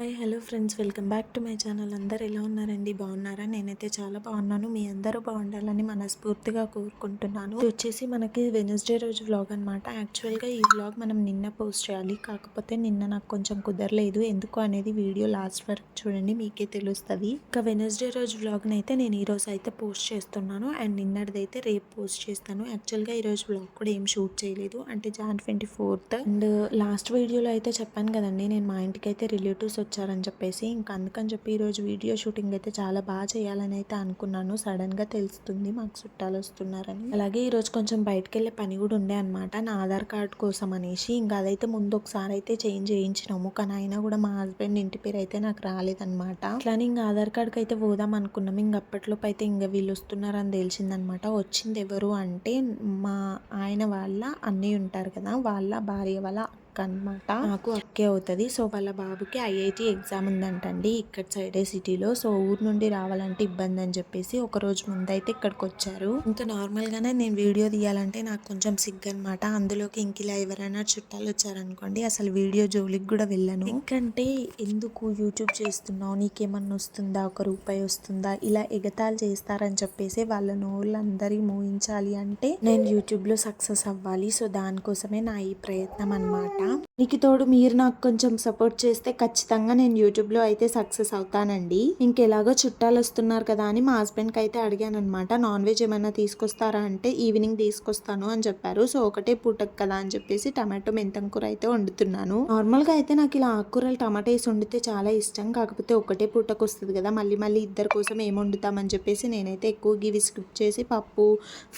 Hi hello friends. Welcome back to my channel. అందరు ఎలా ఉన్నారండి? బాగున్నారా? నేనైతే చాలా బాగున్నాను. మీ అందరూ బాగుండాలని మనస్ఫూర్తిగా కోరుకుంటున్నాను. వచ్చేసి మనకి వెనస్డే రోజు వ్లాగ్ అనమాట యాక్చువల్గా ఈ వ్లాగ్ మనం నిన్న పోస్ట్ చేయాలి. కాకపోతే నిన్న నాకు కొంచెం కుదరలేదు. ఎందుకు అనేది వీడియో లాస్ట్ వరకు చూడండి మీకే తెలుస్తుంది. ఇంకా వెనస్డే రోజు వ్లాగ్ని అయితే నేను ఈరోజు అయితే పోస్ట్ చేస్తున్నాను. అండ్ నిన్నటిదైతే రేపు పోస్ట్ చేస్తాను. యాక్చువల్గా ఈ రోజు వ్లాగ్ కూడా ఏం షూట్ చేయలేదు. అంటే Jan twenty fourth and last వీడియోలో అయితే చెప్పాను కదండి నేను మా ఇంటికి అయితే రిలేటివ్స్ వచ్చారని చెప్పేసి ఇంకా అందుకని చెప్పి ఈరోజు వీడియో షూటింగ్ అయితే చాలా బాగా చేయాలని అయితే అనుకున్నాను. సడన్గా తెలుస్తుంది మాకు చుట్టాలు వస్తున్నారని. అలాగే ఈరోజు కొంచెం బయటకు వెళ్ళే పని కూడా ఉండే అనమాట నా ఆధార్ కార్డ్ కోసం అనేసి ఇంకా అదైతే ముందు ఒకసారి అయితే చేంజ్ చేయించినాము. కానీ అయినా కూడా మా హస్బెండ్ ఇంటి పేరు అయితే నాకు రాలేదనమాట అట్లానే ఇంకా ఆధార్ కార్డ్కి అయితే పోదాం అనుకున్నాం. ఇంక అప్పట్లోపు అయితే ఇంకా వీళ్ళు వస్తున్నారని తెలిసిందనమాట వచ్చింది ఎవరు అంటే మా ఆయన వాళ్ళ అన్నయ్య ఉంటారు కదా వాళ్ళ భార్య వాళ్ళ అక్క అనమాట నాకు అక్కే అవుతుంది. సో వాళ్ళ బాబుకి ఐఐటి ఎగ్జామ్ ఉందంటండి ఇక్కడ సైడే సిటీలో. సో ఊరు నుండి రావాలంటే ఇబ్బంది అని చెప్పేసి ఒక రోజు ముందైతే ఇక్కడికి వచ్చారు ఇంకా నార్మల్ గానే నేను వీడియో తీయాలంటే నాకు కొంచెం సిగ్గు అనమాట అందులోకి ఇంక ఇలా ఎవరైనా చుట్టాలు వచ్చారనుకోండి అసలు వీడియో జోలికి కూడా వెళ్ళను. ఎందుకంటే ఎందుకు యూట్యూబ్ చేస్తున్నావు? నీకేమన్నా వస్తుందా? ఒక రూపాయి వస్తుందా? ఇలా ఎగతాలు చేస్తారని చెప్పేసి వాళ్ళ నోళ్ళందరి మోయించాలి అంటే నేను యూట్యూబ్లో సక్సెస్ అవ్వాలి. సో దానికోసమే నా ఈ ప్రయత్నం అనమాట та నీకు తోడు మీరు నాకు కొంచెం సపోర్ట్ చేస్తే ఖచ్చితంగా నేను యూట్యూబ్లో అయితే సక్సెస్ అవుతానండి. ఇంకెలాగో చుట్టాలు వస్తున్నారు కదా అని మా హస్బెండ్కి అయితే అడిగాను అనమాట నాన్ వెజ్ ఏమైనా తీసుకొస్తారా అంటే ఈవినింగ్ తీసుకొస్తాను అని చెప్పారు. సో ఒకటే పూటకు కదా అని చెప్పేసి టమాటో మెంతం కూర అయితే వండుతున్నాను. నార్మల్గా అయితే నాకు ఇలా ఆకుకూరలు టమాటా వేసి వండితే చాలా ఇష్టం. కాకపోతే ఒకటే పూటకు వస్తుంది కదా మళ్ళీ మళ్ళీ ఇద్దరు కోసం ఏం వండుతామని చెప్పేసి నేనైతే ఎక్కువ గివి స్కిప్ చేసి పప్పు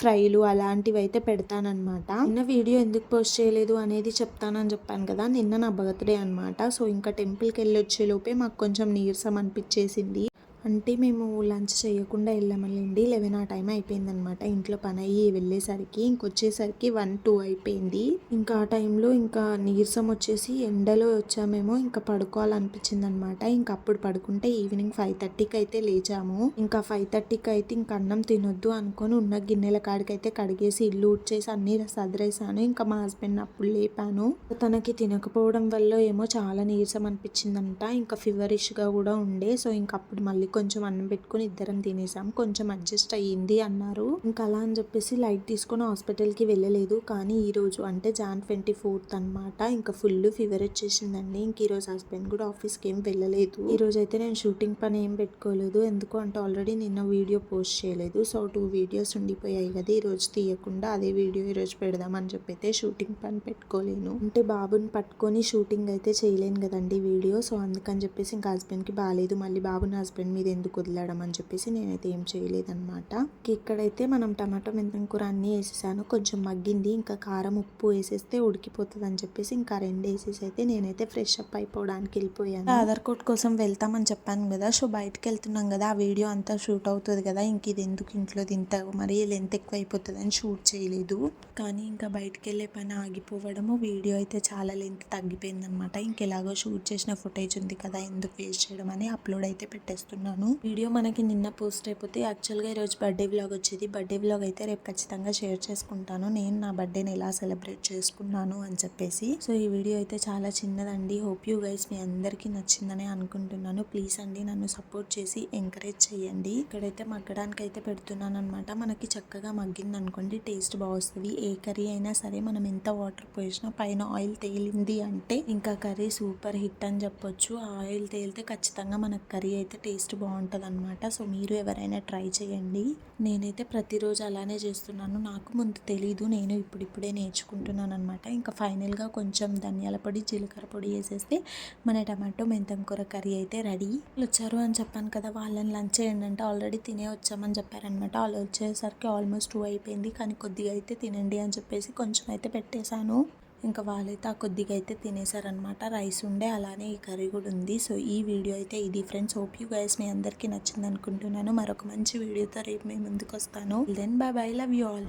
ఫ్రైలు అలాంటివి అయితే పెడతానమాట నిన్న వీడియో ఎందుకు పోస్ట్ చేయలేదు? అనేది చెప్తానని చెప్పాను కదా నిన్న నా బర్త్డే అనమాట సో ఇంకా టెంపుల్కి వెళ్ళి వచ్చే లోపే మాకు కొంచెం నీరసం అనిపించేసింది. అంటే మేము లంచ్ చేయకుండా వెళ్ళామండి. లెవెన్ ఆ టైం అయిపోయిందనమాట ఇంట్లో పని అయ్యి వెళ్ళేసరికి ఇంకొచ్చేసరికి వన్ టూ అయిపోయింది. ఇంకా ఆ టైంలో ఇంకా నీరసం వచ్చేసి ఎండలో వచ్చామేమో ఇంకా పడుకోవాలనిపించింది అనమాట ఇంకా అప్పుడు పడుకుంటే ఈవినింగ్ ఫైవ్ థర్టీకి అయితే లేచాము. ఇంకా ఫైవ్ థర్టీకి అయితే ఇంకా అన్నం తినొద్దు అనుకొని ఉన్న గిన్నెల కాడికైతే కడిగేసి ఇల్లు ఉడ్చేసి అన్ని సదిరేసాను. ఇంకా మా హస్బెండ్ అప్పుడు లేపాను. తనకి తినకపోవడం వల్ల ఏమో చాలా నీరసం అనిపించిందంట. ఇంకా ఫీవరిష్గా కూడా ఉండే. సో ఇంకా అప్పుడు మళ్ళీ కొంచెం అన్నం పెట్టుకుని ఇద్దరం తినేసాం. కొంచెం అడ్జస్ట్ అయ్యింది అన్నారు. ఇంకా అలా అని చెప్పేసి లైట్ తీసుకొని హాస్పిటల్కి వెళ్ళలేదు. కానీ ఈ రోజు అంటే జాన్ ట్వంటీ ఫోర్త్ అనమాట ఇంకా ఫుల్ ఫీవర్ వచ్చేసిందండి. ఇంక ఈ రోజు హస్బెండ్ కూడా ఆఫీస్కి ఏం వెళ్ళలేదు. ఈ రోజు అయితే నేను షూటింగ్ పని ఏం పెట్టుకోలేదు. ఎందుకు అంటే ఆల్రెడీ నిన్న వీడియో పోస్ట్ చేయలేదు. సో టూ వీడియోస్ ఉండిపోయాయి కదా ఈ రోజు తీయకుండా. అదే వీడియో ఈ రోజు పెడదామని చెప్పి అయితే షూటింగ్ పని పెట్టుకోలేను. అంటే బాబుని పట్టుకొని షూటింగ్ అయితే చేయలేను కదండి వీడియో సో అందుకని చెప్పేసి ఇంకా హస్బెండ్కి బాగాలేదు మళ్ళీ బాబుని హస్బెండ్ మీద ఎందుకు వదిలేయడం అని చెప్పేసి నేనైతే ఏం చేయలేదన్నమాట. ఇక్కడైతే మనం టమాటో మెంతం కూర అన్నీ వేసేసాను. కొంచెం మగ్గింది. ఇంకా కారం ఉప్పు వేసేస్తే ఉడికిపోతుంది అని చెప్పేసి ఇంకా రెండు వేసేసి అయితే నేనైతే ఫ్రెష్ అప్ అయిపోవడానికి వెళ్ళిపోయాను. ఆధార్ కోడ్ కోసం వెళ్తామని చెప్పాను కదా. సో బయటకు వెళ్తున్నాం కదా. ఆ వీడియో అంతా షూట్ అవుతుంది కదా. ఇంక ఇది ఎందుకు ఇంట్లో ఇంత మరి లెంత్ ఎక్కువ అయిపోతుంది అని షూట్ చేయలేదు. కానీ ఇంకా బయటకు వెళ్ళే పని ఆగిపోవడము వీడియో అయితే చాలా లెంత్ తగ్గిపోయిందనమాట ఇంకెలాగో షూట్ చేసిన ఫుటేజ్ ఉంది కదా. ఎందుకు వేస్ట్ చేయడం అని అప్లోడ్ అయితే పెట్టేస్తున్నాను వీడియో మనకి నిన్న పోస్ట్ అయిపోతే యాక్చువల్గా ఈరోజు బర్త్డే వ్లాగ్ వచ్చేది. బర్త్డే వ్లాగ్ అయితే రేపు ఖచ్చితంగా షేర్ చేసుకుంటాను. నేను నా బర్త్డేని ఎలా సెలబ్రేట్ చేసుకున్నాను అని చెప్పేసి. సో ఈ వీడియో అయితే చాలా చిన్నదండి. హోప్ యూ గైస్ మీ అందరికీ నచ్చిందని అనుకుంటున్నాను. ప్లీజ్ అండి నన్ను సపోర్ట్ చేసి ఎంకరేజ్ చేయండి. ఇక్కడైతే మగ్గడానికి అయితే పెడుతున్నాను అనమాట మనకి చక్కగా మగ్గింది అనుకోండి టేస్ట్ బాగుస్తుంది. ఏ కర్రీ అయినా సరే మనం ఎంత వాటర్ పోసినా పైన ఆయిల్ తేలింది అంటే ఇంకా కర్రీ సూపర్ హిట్ అని చెప్పొచ్చు. ఆ ఆయిల్ తేలితే ఖచ్చితంగా మనకు కర్రీ అయితే టేస్ట్ బాగుంటుంది అనమాట సో మీరు ఎవరైనా ట్రై చేయండి. నేనైతే ప్రతిరోజు అలానే చేస్తున్నాను. నాకు ముందు తెలీదు. నేను ఇప్పుడిప్పుడే నేర్చుకుంటున్నాను అనమాట ఇంకా ఫైనల్గా కొంచెం ధనియాల పొడి జీలకర్ర పొడి వేసేస్తే మన టమాటో మెంతం కూర కర్రీ అయితే రెడీ. వచ్చారు అని చెప్పాను కదా వాళ్ళని లంచ్ చేయండి అంటే ఆల్రెడీ తినే వచ్చామని చెప్పారనమాట వాళ్ళు వచ్చేసరికి ఆల్మోస్ట్ టూ అయిపోయింది. కానీ కొద్దిగా అయితే తినండి అని చెప్పేసి కొంచెం అయితే పెట్టేశాను. ఇంకా వాళ్ళైతే ఆ కొద్దిగా అయితే తినేసారనమాట రైస్ ఉండే అలానే ఈ కర్రీ కూడా ఉంది. సో ఈ వీడియో అయితే ఇది ఫ్రెండ్స్. హోప్ యూ గైస్ మీ అందరికీ నచ్చింది అనుకుంటున్నాను మరొక మంచి వీడియోతో రేపు మేము ముందుకు వస్తాను then bye bye love you all